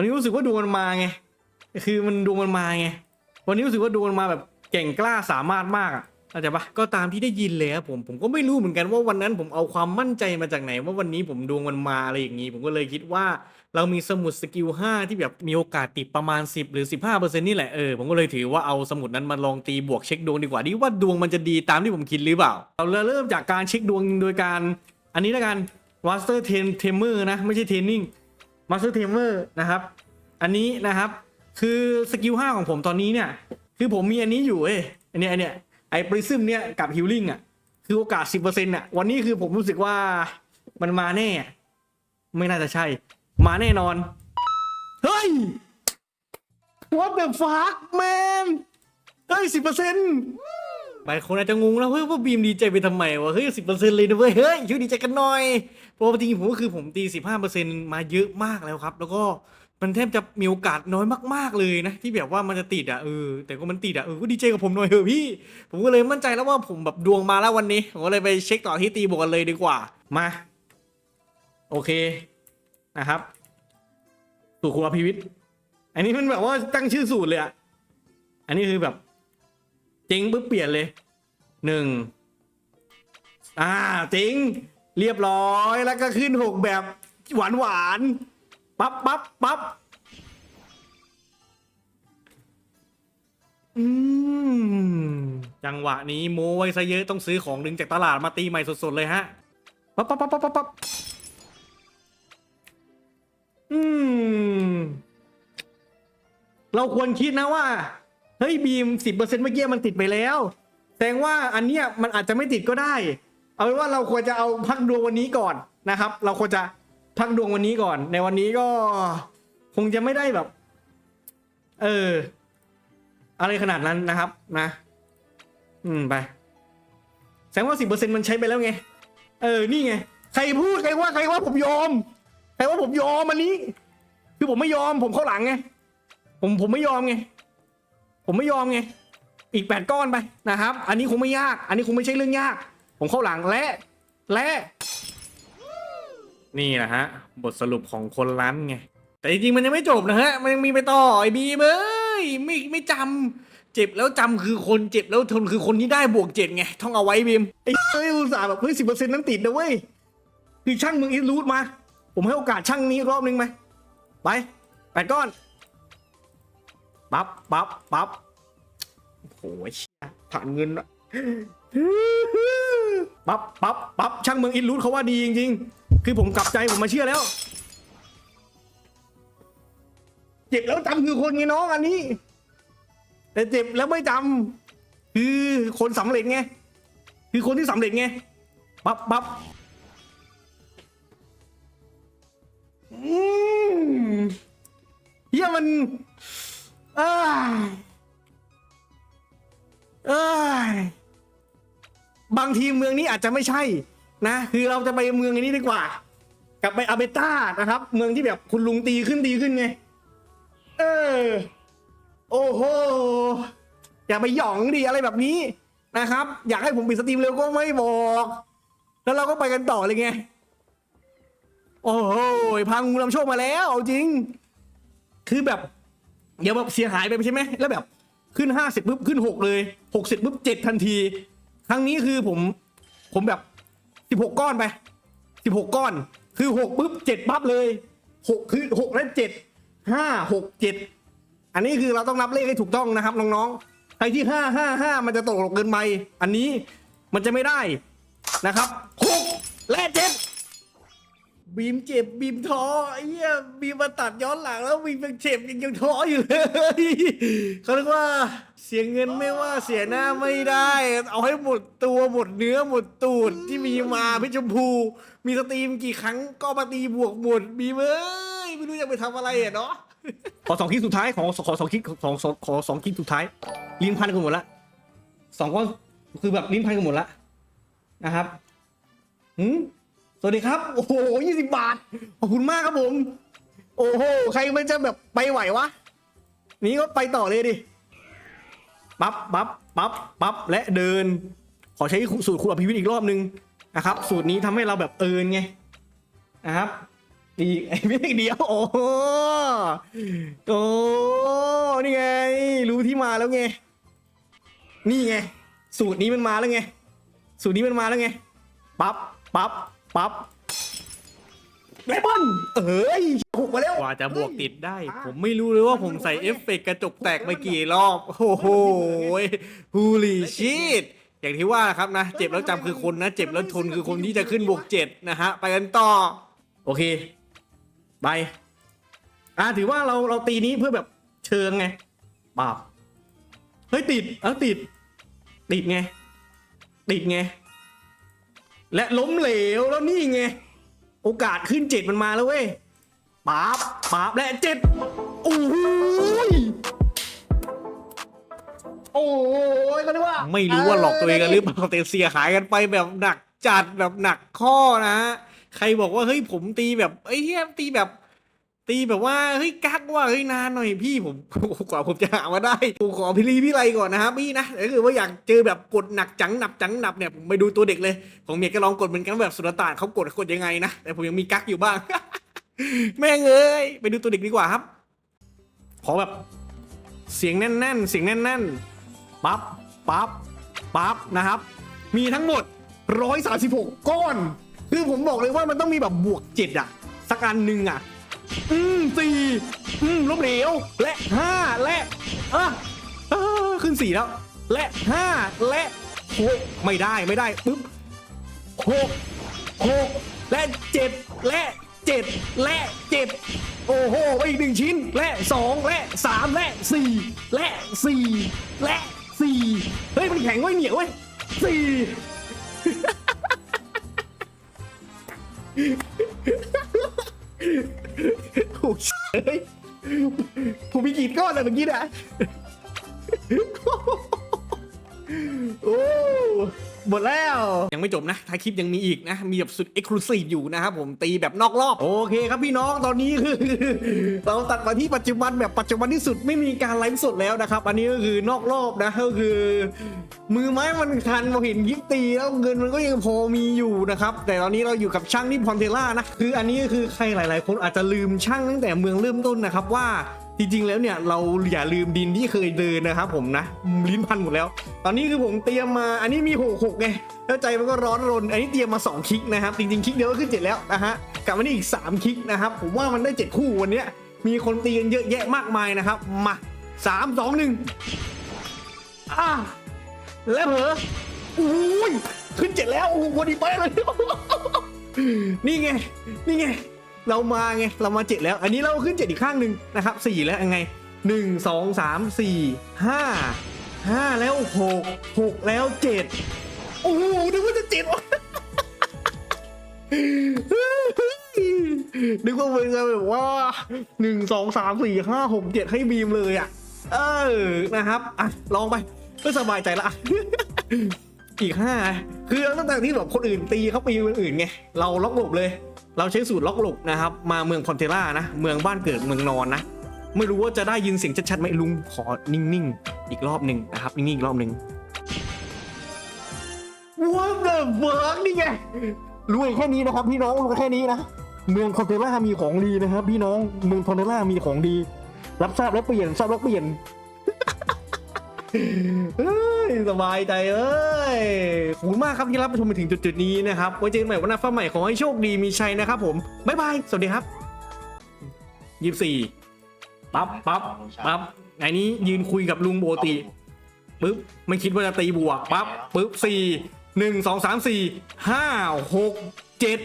วันนี้รู้สึกว่าดวงมันมาไงคือมันดวงมันมาไงวันนี้รู้สึกว่าดวงมันมาแบบเก่งกล้าสามารถมากอะเข้าใจปะก็ตามที่ได้ยินเลยครับผมผมก็ไม่รู้เหมือนกันว่าวันนั้นผมเอาความมั่นใจมาจากไหน ว่าวันนี้ผมดวงมันมาอะไรอย่างนี้ ผมก็เลยคิดว่า เรามีสมุดสกิล5ที่แบบมีโอกาสติดประมาณ 10 หรือ 15%นี่แหละเออผมก็เลยถือว่าเอาสมุดนั้นมาลองตีบวกเช็คดวงดีกว่าดีว่าดวงมันจะดีตามที่ผมคิดหรือเปล่า เราเริ่มจากการเช็คดวงโดยการ อันนี้แล้วกัน Master t e n t e m e r นะไม่ใช่เทนนิ Training Master t e m e r นะครับ อันนี้นะครับคือสกิล5ของผมตอนนี้เนี่ย คือผมมีอันนี้อยู่เอ้ยอันเนี้ยอันเนี้ยไอ้ปริซึมเนี่ยกับฮิลลิ่งอะคือโอกาส10%อะวันนี้คือผมรู้สึกว่ามันมาแน่ ไม่น่าจะใช่ มาแน่นอน เฮ้ย What the fuck man เฮ้ยสิบเปอร์เซ็นต์ หลายคนอาจจะงงแล้วเฮ้ยว่าบีมดีใจไปทำไมวะเฮ้ยสิบเปอร์เซ็นต์เลยนะเว้ยเฮ้ยช่วยดีใจกันหน่อยเพราะจริงๆผมก็คือผมตีสิบห้าเปอร์เซ็นต์มาเยอะมากแล้วครับ แล้วก็มันแทบจะมีโอกาสน้อยมาก ๆเลยนะ ที่แบบว่ามันจะติดอะเออแต่ก็มันติดอะเออก็ดีใจกับผมหน่อยเถอะพี่ ผมก็เลยมั่นใจแล้วว่าผมแบบดวงมาแล้ววันนี้ผมก็เลยไปเช็คต่อที่ตีบวกกันเลยดีกว่ามาโอเคนะครับสูตรครูอภิวิทย์อันนี้มันแบบว่าตั้งชื่อสูตรเลยอะอันนี้คือแบบ เจ๊งปุ๊บเปลี่ยนเลยหนึ่งอ่าเจ๊งเรียบร้อยแล้วก็ขึ้นหกแบบหวานหวานปั๊บปั๊บปั๊บอืมจังหวะนี้โมไว้ซะเยอะต้องซื้อของดึงจากตลาดมาตีใหม่สดๆเลยฮะปั๊บปั๊บปั๊บปั๊บปั๊บปั๊บอืม เราควรคิดนะว่า เฮ้ยบีมสิบเปอร์เซ็นต์เมื่อกี้มันติดไปแล้ว แสดงว่าอันเนี้ยมันอาจจะไม่ติดก็ได้ เอาเป็นว่าเราควรจะเอาพักดวงวันนี้ก่อนนะครับ เราควรจะพักดวงวันนี้ก่อน ในวันนี้ก็คงจะไม่ได้แบบ เออ อะไรขนาดนั้นนะครับ นะ อืมไป แสดงว่าสิบเปอร์เซ็นต์มันใช้ไปแล้วไง เออ นี่ไง ใครพูดใครว่าใครว่าผมยอม ใครว่าผมยอมอันนี้ คือผมไม่ยอมผมเข้าหลังไง ผมผมไม่ยอมไง ผมไม่ยอมไง อีกแปดก้อนไปนะครับ อันนี้คงไม่ยาก อันนี้คงไม่ใช่เรื่องยาก ผมเข้าหลังและ และ นี่แหละฮะ บทสรุปของคนร้านไง แต่จริงๆมันยังไม่จบนะฮะ มันยังมีไปต่อไอ้บีมเอ้ยไม่ไม่จำเจ็บแล้วจำคือคนเจ็บแล้วทนคือคนที่ได้บวกเจ็ดไง ท่องเอาไว้บีมไอ้เอ้ยอุตส่าห์แบบเฮ้ยสิบเปอร์เซ็นต์นั้นติดนะเว้ยคือช่างมึงอีรูดมา ผมให้โอกาสช่างนี้รอบนึงไหมไปแปดก้อน ปั๊บปั๊บปั๊บโอ้ยชี่ผ่านเงินปั๊บปั๊บปั๊บช่างเมืองอินรูทเขาว่าดีจริงๆ คือผมกลับใจผมมาเชื่อแล้ว เจ็บแล้วจำคือคนไงน้องอันนี้ แต่เจ็บแล้วไม่จำคือคนสำเร็จไง คือคนที่สำเร็จไงปั๊บปั๊บอืมเฮียมัน เอ้ยบางทีเมืองนี้อาจจะไม่ใช่ นะ คือเราจะไปเมืองนี้ดีกว่า กลับไปอาเบต้านะครับ เมืองที่แบบคุณลุงตีขึ้นตีขึ้นไง เออ โอ้โห อย่าไปหยองดิอะไรแบบนี้นะครับ อยากให้ผมปิดสตรีมเร็วก็ไม่บอก แล้วเราก็ไปกันต่อเลยไง โอ้โหพังงูนำโชคมาแล้วจริง คือแบบ เดี๋ยวแบบเสียหายไปใช่ไหมแล้วแบบขึ้นห้าสิบปุ๊บขึ้นหกเลยหกสิบปุ๊บเจ็ดทันที ครั้งนี้คือผมผมแบบสิบหกก้อนไปสิบหกก้อน คือหกปุ๊บเจ็ดปั๊บเลยหกคือหกและเจ็ดห้าหกเจ็ดอันนี้คือเราต้องนับเลขให้ถูกต้องนะครับน้องๆใครที่ห้าห้าห้ามันจะตกเกินไปอันนี้มันจะไม่ได้นะครับหกและเจ็ด บีมเจ็บบีมท้อไอ้เหี้ยบีมมาตัดย้อนหลังแล้วบีมยังเจ็บยังยังท้ออยู่เลยเขาเรียกว่าเสียเงินไม่ว่าเสียหน้าไม่ได้ เอาให้หมดตัวหมดเนื้อหมดตูดที่มีมาพี่ชมพู มีสตรีมกี่ครั้งก็มาตีบวกหมดบีมเอ้ยไม่รู้จะไปทำอะไรอะเนาะขอสองคลิกสุดท้ายขอขอสองคลิกขอสองขอสองคลิกสุดท้ายลิ้นพันกันหมดละสองก็คือแบบลิ้นพันกันหมดละนะครับหืม สวัสดีครับ โอ้โหยี่สิบาท ขอบคุณมากครับผม โอ้โห ใครมันจะแบบไปไหววะ นี้ก็ไปต่อเลยดิ ปั๊บ ปั๊บ ปั๊บ ปั๊บ และเดิน ขอใช้สูตรคุณอภิวิทย์อีกรอบนึงนะครับ สูตรนี้ทำให้เราแบบเอินไง นะครับตีไอ้เมฆเดียว โอ้โหโอ้นี่ไง รู้ที่มาแล้วไง นี่ไง สูตรนี้มันมาแล้วไง สูตรนี้มันมาแล้วไง ปั๊บ ปั๊บ ปั๊บเลมอนเอ้ยหกมาแล้วกว่าจะบวกติดได้ ผมไม่รู้เลยว่าผมใส่เอฟเฟกต์กระจกแตกไปกี่รอบ โอ้โหฮูลีชีตอย่างที่ว่าครับนะ เจ็บแล้วจำคือคนนะ เจ็บแล้วทนคือคนที่จะขึ้นบวกเจ็ดนะฮะ ไปกันต่อ โอเค ไป อะถือว่าเราเราตีนี้เพื่อแบบเชิงไงปาบเฮ้ยติด เออติด ติดไง ติดไง และล้มเหลวแล้วนี่ไง โอกาสขึ้นเจ็ดมันมาแล้วเว้ยปาบปาบและเจ็ดโอ้ยโอ้ยก็นึกว่า ไม่รู้ว่าหลอกตัวเองกันหรือเปล่าแต่เสียหายกันไปแบบหนักจัดแบบหนักข้อนะฮะใครบอกว่าเฮ้ยผมตีแบบไอ้เฮียตีแบบ ตีแบบว่าเฮ้ยกักว่าเฮ้ยนานหน่อยพี่ผมกว่าผมจะหามาได้ผมขอพิลีพี่ไรก่อนนะครับพี่นะถ้าเกิดว่าอยากเจอแบบกดหนักจังหนับจังหนับเนี่ยผมไปดูตัวเด็กเลยผมเมียก็ลองกดเหมือนกันแบบสุลต่านเขากดกดยังไงนะแต่ผมยังมีกักอยู่บ้าง แม่งเอ้ยไปดูตัวเด็กดีกว่าครับ ขอแบบเสียงแน่นๆ เสียงแน่นๆปั๊บปั๊บปั๊บนะครับ มีทั้งหมด 136 ก้อน คือผมบอกเลยว่ามันต้องมีแบบบวกเจ็ดอะสักอันหนึ่งอะ อืมสี่อืมล้มเหลวและห้าและอะเออขึ้นสี่แล้ว และห้าและหกไม่ได้ไม่ได้ปุ๊บหกหกและเจ็ดและเจ็ดและเจ็ดโอ้โหไปอีกหนึ่งชิ้น และสองและสามและสี่และสี่และสี่เฮ้ยมันแข็งไว้ยเหนียวเว้ยสี่ โอ้ยเฮ้ยผมมีกี่ก้อนอะเมื่อกี้นะ หมดแล้ว ยังไม่จบนะท้ายคลิปยังมีอีกนะ มีแบบสุดเอ็กซ์คลูซีฟอยู่นะครับผมตีแบบนอกรอบ โอเคครับพี่น้องตอนนี้คือ เราตัดมาที่ปัจจุบันแบบปัจจุบันที่สุดไม่มีการไลฟ์สดแล้วนะครับ อันนี้ก็คือนอกรอบนะก็คือ มือไม้มันคันเราเห็นยิปตีแล้วเงินมันก็ยังพอมีอยู่นะครับ แต่ตอนนี้เราอยู่กับช่างที่พอนเทล่านะคืออันนี้ก็คือใครหลาย ๆ คนอาจจะลืมช่างตั้งแต่เมืองเริ่มต้นนะครับว่า จริงๆแล้วเนี่ยเราอย่าลืมดินที่เคยเดินนะครับผมนะลิ้นพันหมดแล้ว ตอนนี้คือผมเตรียมมาอันนี้มีหกหกไงแล้วใจมันก็ร้อนรน อันนี้เตรียมมา2คลิกนะครับจริงๆคลิกเดียวก็ขึ้นเจ็ดแล้วนะฮะกลับมานี่อีก3คลิกนะครับผมว่ามันได้7คู่วันนี้มีคนตีกันเยอะแยะมากมายนะครับมา3 2 1อ่าแล้วเหรออุ้ยขึ้นเจ็ดแล้วโอ้โหพอดีไปเลยนี่ไงนี่ไง เรามาไงเรามาเจ็ดแล้ว อันนี้เราขึ้นเจ็ดอีกข้างหนึ่งนะครับสี่แล้วยังไงหนึ่งสองสามสี่ห้าห้าแล้วหกหกแล้วเจ็ดโอ้โหนึกว่าจะเจ็ดวะนึกว่าเป็นแบบว่าหนึ่งสองสามสี่ห้าหกเจ็ดให้บีมเลยอะ เออนะครับอะลองไปเพื่อสบายใจละ อีกห้าคือตั้งแต่ที่แบบคนอื่นตีเขาปีคนอื่นไงเราล็อกหลบเลย เราใช้สูตรล็อกหลบนะครับมาเมืองพอนเทล่านะเมืองบ้านเกิดเมืองนอนนะไม่รู้ว่าจะได้ยินเสียงชัดๆไหมลุงขอนิ่งๆอีกรอบหนึ่งนะครับนิ่งๆอีกรอบหนึ่ง What the fuck นี่ไงรู้แค่นี้นะครับพี่น้องรู้แค่นี้นะเมืองคอนเทล่ามีของดีนะครับ พี่น้องเมืองคอนเทล่ามีของดี รับทราบแล้วเปลี่ยนทราบแล้วเปลี่ยนเฮ้ ยสบายใจเอ้ยขอบคุณมากครับที่รับชมมาถึงจุดๆนี้นะครับไว้เจอกันใหม่วันหน้าฟ้าใหม่ขอให้โชคดีมีชัยนะครับผมบ๊ายบายสวัสดีครับยี่สี่ปั๊บปั๊บปั๊บไงนี้ยืนคุยกับลุงโบติปึ๊บไม่คิดว่าจะตีบวกปั๊บปึ๊บสี่หนึ่งสองสามสี่ห้าหกเจ็ด